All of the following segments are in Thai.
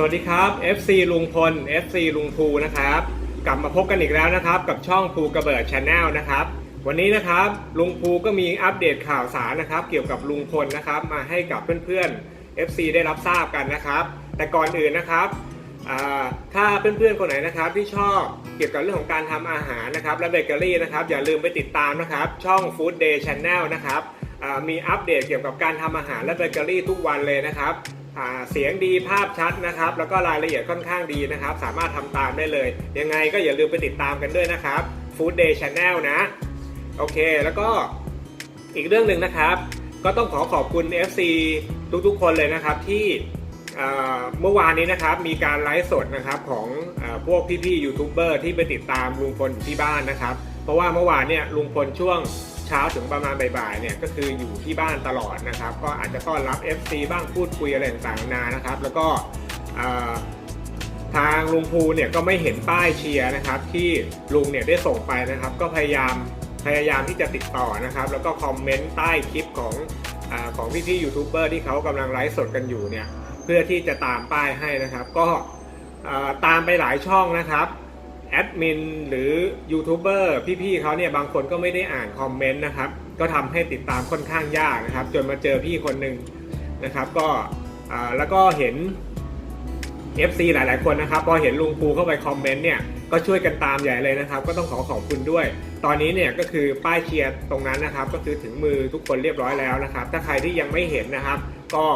สวัสดีครับ FC ลุงพล FC ลุงภูนะครับ กลับมาพบกันอีกแล้วนะครับ กับช่องภูกระเบิดชาแนลนะครับ วันนี้นะครับลุงภูก็มีอัปเดตข่าวสารนะครับ เกี่ยวกับลุงพลนะครับมาให้กับเพื่อนๆ FC ได้รับทราบกันนะครับ แต่ก่อนอื่นนะครับถ้าเพื่อนๆคนไหนนะครับที่ชอบเกี่ยวกับเรื่องของการทำอาหารนะครับและเบเกอรี่นะครับอย่าลืมไปติดตามนะครับช่อง Food Day Channel นะครับมีอัปเดตเกี่ยวกับการทำอาหารและเบเกอรี่ทุกวันเลยนะครับ เสียงดีภาพชัดนะครับ แล้วก็รายละเอียดค่อนข้างดีนะครับ สามารถทำตามได้เลย ยังไงก็อย่าลืมไปติดตามกันด้วยนะครับ Food Day Channel นะ โอเค แล้วก็อีกเรื่องหนึ่งนะครับ ก็ต้องขอขอบคุณ FC ทุกๆ คนเลยนะครับที่เมื่อวานนี้นะครับมีการไลฟ์สดนะครับของอพวกพี่ๆยูทูบเบอร์ที่ไปติดตามลุงพลที่บ้านนะครับ เพราะว่าเมื่อวานเนี่ยลุงพลช่วง เช้าถึงประมาณบ่ายๆเนี่ยก็คืออยู่ที่บ้านตลอดนะครับ ก็อาจจะต้อนรับ FC บ้างพูดคุยอะไรต่างๆนานะครับ แล้วก็ทางลุงภูเนี่ยก็ไม่เห็นป้ายเชียร์นะครับ ที่ลุงเนี่ยได้ส่งไปนะครับ ก็พยายามพยายามที่จะติดต่อนะครับ แล้วก็คอมเมนต์ใต้คลิปของอของพี่ๆยูทูบเบอร์ที่เขากำลังไลฟ์สดกันอยู่เนี่ยเพื่อที่จะตามป้ายให้นะครับ ก็ตามไปหลายช่องนะครับ แอดมินหรือยูทูบเบอร์พี่ๆเขาเนี่ยบางคนก็ไม่ได้อ่านคอมเมนต์นะครับ ก็ทำให้ติดตามค่อนข้างยากนะครับ จนมาเจอพี่คนหนึ่งนะครับ ก็แล้วก็เห็น FC หลายๆ คนนะครับ พอเห็นลุงปูเข้าไปคอมเมนต์เนี่ยก็ช่วยกันตามใหญ่เลยนะครับ ก็ต้องขอขอบคุณด้วย ตอนนี้เนี่ยก็คือป้ายเชียร์ตรงนั้นนะครับ ก็คือถึงมือทุกคนเรียบร้อยแล้วนะครับ ถ้าใครที่ยังไม่เห็นนะครับ ก็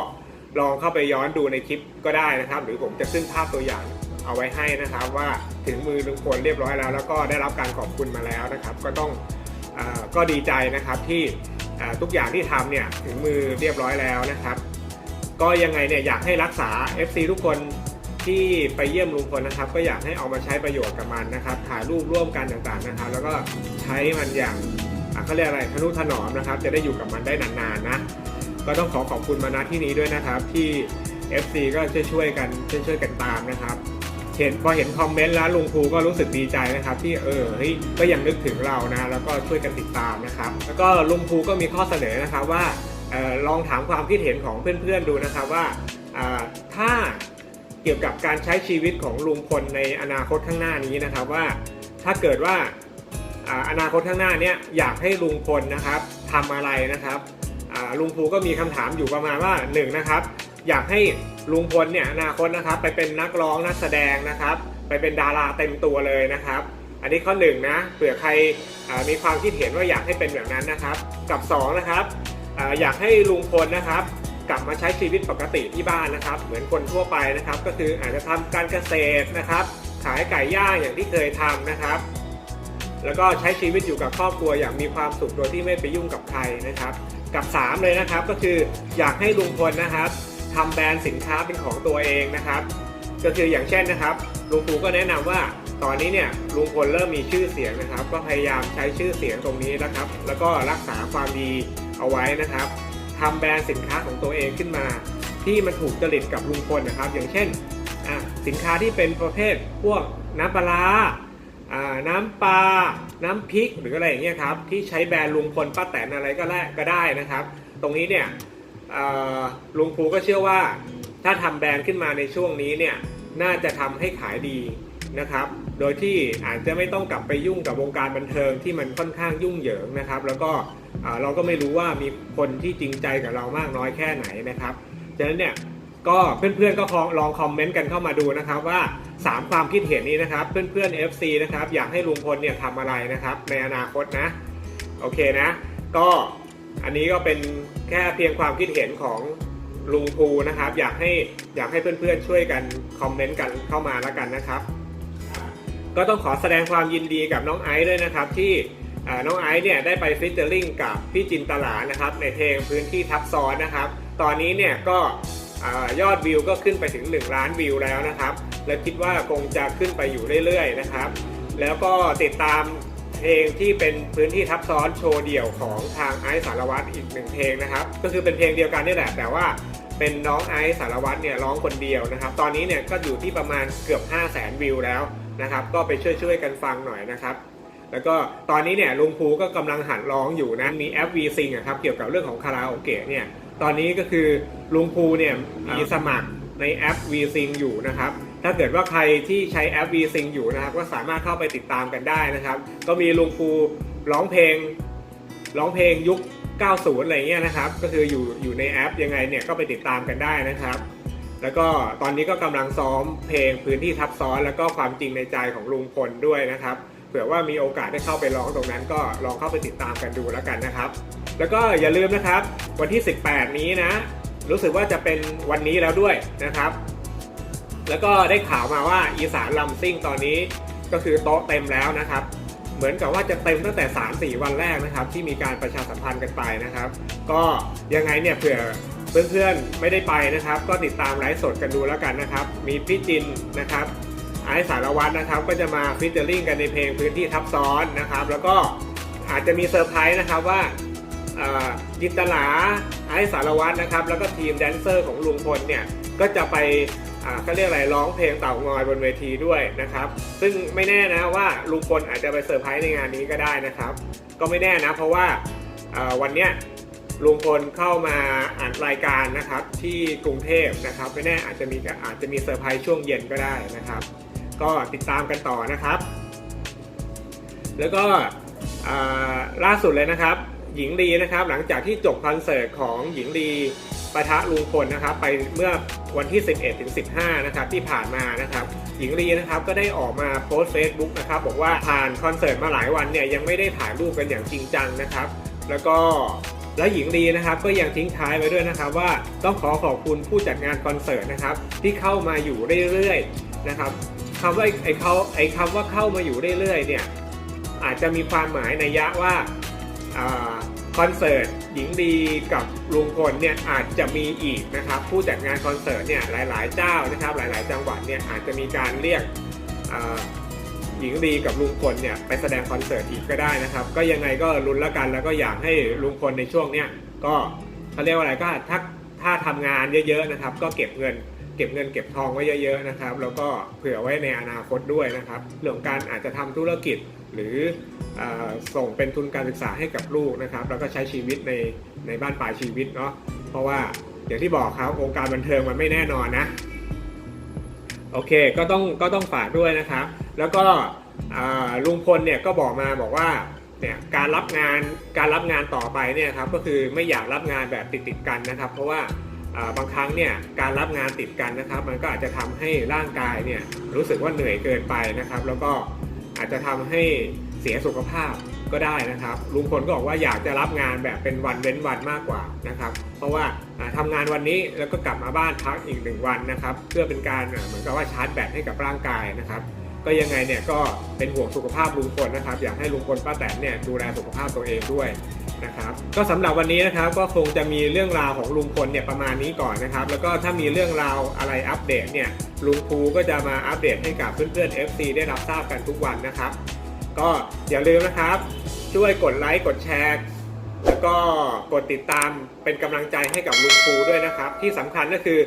ลองเข้าไปย้อนดูในคลิปก็ได้นะครับ หรือผมจะขึ้นภาพตัวอย่าง เอาไว้ให้นะครับ ว่าถึงมือลุงพลเรียบร้อยแล้ว แล้วก็ได้รับการขอบคุณมาแล้วนะครับ ก็ต้องอก็ดีใจนะครับที่ทุกอย่างที่ทำเนี่ยถึงมือเรียบร้อยแล้วนะครับ ก็ยังไงเนี่ยอยากให้รักษา FC ทุกคนที่ไปเยี่ยมลุงพลนะครับ ก็อยากให้เอามาใช้ประโยชน์กับมันนะครับถ่ายรูปร่วมกันต่างๆนะครับ แล้วก็ใช้มันอย่างเขาเรียกอะไรทนุถนอมนะครับ จะได้อยู่กับมันได้นานๆนะก็ต้องขอขอบคุณมาณที่นี้ด้วยนะครับที่ FC ก็ช่วยๆกันช่วยๆกันตามนะครับ เห็นพอเห็นคอมเมนต์แล้วลุงภูก็รู้สึกดีใจนะครับ ที่เออเฮ้ยก็ยังนึกถึงเรานะแล้วก็ช่วยกันติดตามนะครับ แล้วก็ลุงภูก็มีข้อเสนอนะครับว่าออลองถามความคิดเห็นของเพื่อนๆดูนะครับว่าอ่าถ้าเกี่ยวกับการใช้ชีวิตของลุงพลในอนาคตข้างหน้านี้นะครับว่าถ้าเกิดว่าอนาคตข้างหน้าเนี้ยอยากให้ลุงพลนะครับทำอะไรนะครับลุงภูก็มีคำถามอยู่ประมาณว่าหนึ่งนะครับอยากให้ ลุงพลเนี่ยอนาคตนะครับไปเป็นนักร้องนักแสดงนะครับ ไปเป็นดาราเต็มตัวเลยนะครับ อันนี้ข้อหนึ่งนะเผื่อใครมีความคิดเห็นว่าอยากให้เป็นแบบนั้นนะครับ กับสองนะครับอยากให้ลุงพลนะครับกลับมาใช้ชีวิตปกติที่บ้านนะครับ เหมือนคนทั่วไปนะครับ ก็คืออาจจะทำการเกษตรนะครับ ขายไก่ย่างอย่างที่เคยทำนะครับ แล้วก็ใช้ชีวิตอยู่กับครอบครัวอย่างมีความสุขโดยที่ไม่ไปยุ่งกับใครนะครับ กับ 3 เลยนะครับก็คืออยากให้ลุงพลนะครับ ทำแบรนด์สินค้าเป็นของตัวเองนะครับ ก็คืออย่างเช่นนะครับลุงปูก็แนะนำว่าตอนนี้เนี่ยลุงพลเริ่มมีชื่อเสียงนะครับ ก็พยายามใช้ชื่อเสียงตรงนี้นะครับ แล้วก็รักษาความดีเอาไว้นะครับทำแบรนด์สินค้าของตัวเองขึ้นมา ที่มันถูกจริตกับลุงพลนะครับ อย่างเช่นอะสินค้าที่เป็นประเภทพวกน้ำปลาอ่าน้ำปลา น้ำพริกหรืออะไรอย่างเงี้ยครับที่ใช้แบรนด์ลุงพลป้าแตนอะไรก็ได้ก็ได้นะครับ ตรงนี้เนี่ย ลุงภูก็เชื่อว่าถ้าทำแบรนด์ขึ้นมาในช่วงนี้เนี่ยน่าจะทำให้ขายดีนะครับ โดยที่อาจจะไม่ต้องกลับไปยุ่งกับวงการบันเทิงที่มันค่อนข้างยุ่งเหยิงนะครับ แล้วก็เราก็ไม่รู้ว่ามีคนที่จริงใจกับเรามากน้อยแค่ไหนนะครับฉะนั้นเนี่ยก็เพื่อนๆก็ลองลองคอมเมนต์กันเข้ามาดูนะครับว่า 3 ความคิดเห็นนี้นะครับ เพื่อนๆ FC นะครับอยากให้ลุงพลเนี่ยทำอะไรนะครับ ในอนาคตนะ โอเคนะ ก็อันนี้ก็เป็น แค่เพียงความคิดเห็นของลุงภูนะครับ อยากให้อยากให้เพื่อนๆช่วยกันคอมเมนต์กันเข้ามาแล้วกันนะครับ ก็ต้องขอแสดงความยินดีกับน้องไอซ์ด้วยนะครับ ที่น้องไอซ์เนี่ยได้ไปฟิชเจอริงกับพี่จินตลานะครับ ในเพลงพื้นที่ทับซ้อนนะครับ ตอนนี้เนี่ยก็ยอดวิวก็ขึ้นไปถึง 1 ล้านวิวแล้วนะครับ และคิดว่าคงจะขึ้นไปอยู่เรื่อยๆนะครับ แล้วก็ติดตาม เพลงที่เป็นพื้นที่ทับซ้อนโชว์เดี่ยวของทางไอซ์สารวัตรอีกหนึ่งเพลงนะครับ ก็คือเป็นเพลงเดียวกันนี่แหละแต่ว่าเป็นน้องไอซ์สารวัตรเนี่ยร้องคนเดียวนะครับ ตอนนี้เนี่ยก็อยู่ที่ประมาณเกือบ 5 0 0 0 0 0วิวแล้วนะครับ ก็ไปช่วยๆกันฟังหน่อยนะครับ แล้วก็ตอนนี้เนี่ยลุงภูก็กำลังหัดร้องอยู่นะ มีแอป VSing อะครับเกี่ยวกับเรื่องของคาราโอเกะเนี่ย ตอนนี้ก็คือลุงภูเนี่ยมีสมัครในแอป VSync อยู่นะครับ ถ้าเกิดว่าใครที่ใช้แอป VSync อยู่นะครับ ก็สามารถเข้าไปติดตามกันได้นะครับ ก็มีลุงภูร้องเพลงร้องเพลงยุค 90 อะไรเงี้ยนะครับ ก็คืออยู่อยู่ในแอปยังไงเนี่ยก็ไปติดตามกันได้นะครับ แล้วก็ตอนนี้ก็กำลังซ้อมเพลงพื้นที่ทับซ้อน แล้วก็ความจริงในใจของลุงพลด้วยนะครับเผื่อว่ามีโอกาสได้เข้าไปร้องตรงนั้นก็ลองเข้าไปติดตามกันดูแล้วกันนะครับ แล้วก็อย่าลืมนะครับ วันที่ 18 นี้นะ รู้สึกว่าจะเป็นวันนี้แล้วด้วยนะครับ แล้วก็ได้ข่าวมาว่าอีสานลำซิ่งตอนนี้ก็คือโต๊ะเต็มแล้วนะครับ เหมือนกับว่าจะเต็มตั้งแต่ 3-4 วันแรกนะครับ ที่มีการประชาสัมพันธ์กันไปนะครับ ก็ยังไงเนี่ยเผื่อเพื่อนๆไม่ได้ไปนะครับ ก็ติดตามไลฟ์สดกันดูแล้วกันนะครับ มีพี่จินนะครับไอซ์สารวัตรนะครับ ก็จะมาฟิชเจอริงกันในเพลงพื้นที่ทับซ้อนนะครับ แล้วก็อาจจะมีเซอร์ไพรส์นะครับว่าจินตลาไอซ์สารวัตรนะครับ แล้วก็ทีมแดนเซอร์ของลุงพลเนี่ยก็จะไป ก็เรียกอะไรร้องเพลงเต่างอยบนเวทีด้วยนะครับ ซึ่งไม่แน่นะว่าลุงพลอาจจะไปเซอร์ไพรส์ในงานนี้ก็ได้นะครับ ก็ไม่แน่นะ เพราะว่าวันเนี้ยลุงพลเข้ามาอ่านรายการนะครับที่กรุงเทพนะครับ ไม่แน่อาจจะมีอาจจะมีเซอร์ไพรส์ช่วงเย็นก็ได้นะครับ ก็ติดตามกันต่อนะครับ แล้วก็ล่าสุดเลยนะครับ หญิงลีนะครับ หลังจากที่จบคอนเสิร์ตของหญิงลี ปะทะลุงพลนะครับ ไปเมื่อวันที่ 11ถึง15 นะครับที่ผ่านมานะครับ หญิงลีนะครับก็ได้ออกมาโพสต์เฟซบุ๊กนะครับบอกว่าผ่านคอนเสิร์ตมาหลายวันเนี่ยยังไม่ได้ถ่ายรูปกันอย่างจริงจังนะครับ แล้วก็แล้วหญิงลีนะครับก็ยังทิ้งท้ายไว้ด้วยนะครับว่าต้องขอขอบคุณผู้จัดงานคอนเสิร์ตนะครับที่เข้ามาอยู่เรื่อยๆนะครับคำว่าไอ้เขาไอ้คำว่าเข้ามาอยู่เรื่อยๆเนี่ยอาจจะมีความหมายในยะว่าอา คอนเสิร์ตหญิงดีกับลุงพลเนี่ยอาจจะมีอีกนะครับ ผู้จัดงานคอนเสิร์ตเนี่ยหลายๆ เจ้านะครับ หลายๆ จังหวัดเนี่ยอาจจะมีการเรียกหญิงดีกับลุงพลเนี่ยไปแสดงคอนเสิร์ตอีกก็ได้นะครับ ก็ยังไงก็ลุ้นละกันแล้วก็อยากให้ลุงพลในช่วงเนี้ยก็เขาเรียกว่าอะไรก็ถ้าถ้าทำงานเยอะๆนะครับ ก็เก็บเงิน เก็บเงินเก็บทองไว้เยอะๆนะครับ แล้วก็เผื่อไว้ในอนาคตด้วยนะครับ เรื่องการอาจจะทำธุรกิจหรืออส่งเป็นทุนการศึกษาให้กับลูกนะครับ แล้วก็ใช้ชีวิตในในบ้านปลายชีวิตเนาะเพราะว่าอย่างที่บอกครับวงการบันเทิงมันไม่แน่นอนนะโอเคก็ต้องก็ต้องฝากด้วยนะครับ แล้วก็ลุงพลเนี่ยก็บอกมาบอกว่าเนี่ยการรับงานการรับงานต่อไปเนี่ยครับก็คือไม่อยากรับงานแบบติดติดกันนะครับ เพราะว่า บางครั้งเนี่ยการรับงานติดกันนะครับ มันก็อาจจะทำให้ร่างกายเนี่ยรู้สึกว่าเหนื่อยเกินไปนะครับ แล้วก็อาจจะทำให้เสียสุขภาพก็ได้นะครับลุงพลก็บอกว่าอยากจะรับงานแบบเป็นวันเว้นวันมากกว่านะครับ เพราะว่าทำางานวันนี้แล้วก็กลับมาบ้านพักอีกหนึ่งวันนะครับ เพื่อเป็นการเหมือนกับว่าชาร์จแบตให้กับร่างกายนะครับก็ยังไงเนี่ยก็เป็นห่วงสุขภาพลุงพลนะครับ อยากให้ลุงพลป้าแตนเนี่ยดูแลสุขภาพตัวเองด้วย นะครับก็สำหรับวันนี้นะครับก็คงจะมีเรื่องราวของลุงพลเนี่ยประมาณนี้ก่อนนะครับ แล้วก็ถ้ามีเรื่องราวอะไรอัปเดตเนี่ยลุงภูก็จะมาอัปเดตให้กับเพื่อนๆ FC ได้รับทราบกันทุกวันนะครับ ก็อย่าลืมนะครับ ช่วยกดไลค์กดแชร์แล้วก็กดติดตามเป็นกำลังใจให้กับลุงภูด้วยนะครับ ที่สำคัญก็คือ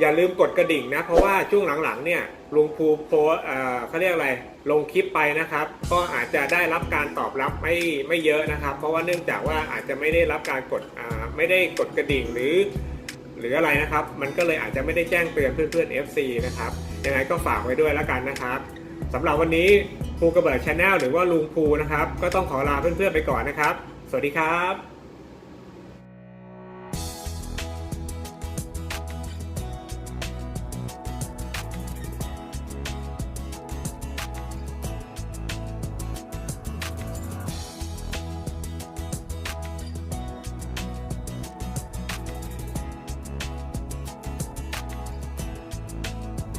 อย่าลืมกดกระดิ่งนะ เพราะว่าช่วงหลังๆเนี่ยลุงภูโพเอ่อเขาเรียกอะไรลงคลิปไปนะครับ ก็อาจจะได้รับการตอบรับไม่ไม่เยอะนะครับ เพราะว่าเนื่องจากว่าอาจจะไม่ได้รับการกดอ่าไม่ได้กดกระดิ่งหรือ หรืออะไรนะครับ มันก็เลยอาจจะไม่ได้แจ้งเตือนเพื่อนๆ FC นะครับยังไงก็ฝากไว้ด้วยแล้วกันนะครับสำหรับวันนี้ภูกระเบิดชาแนลหรือว่าลุงภูนะครับ ก็ต้องขอลาเพื่อนๆไปก่อนนะครับ สวัสดีครับ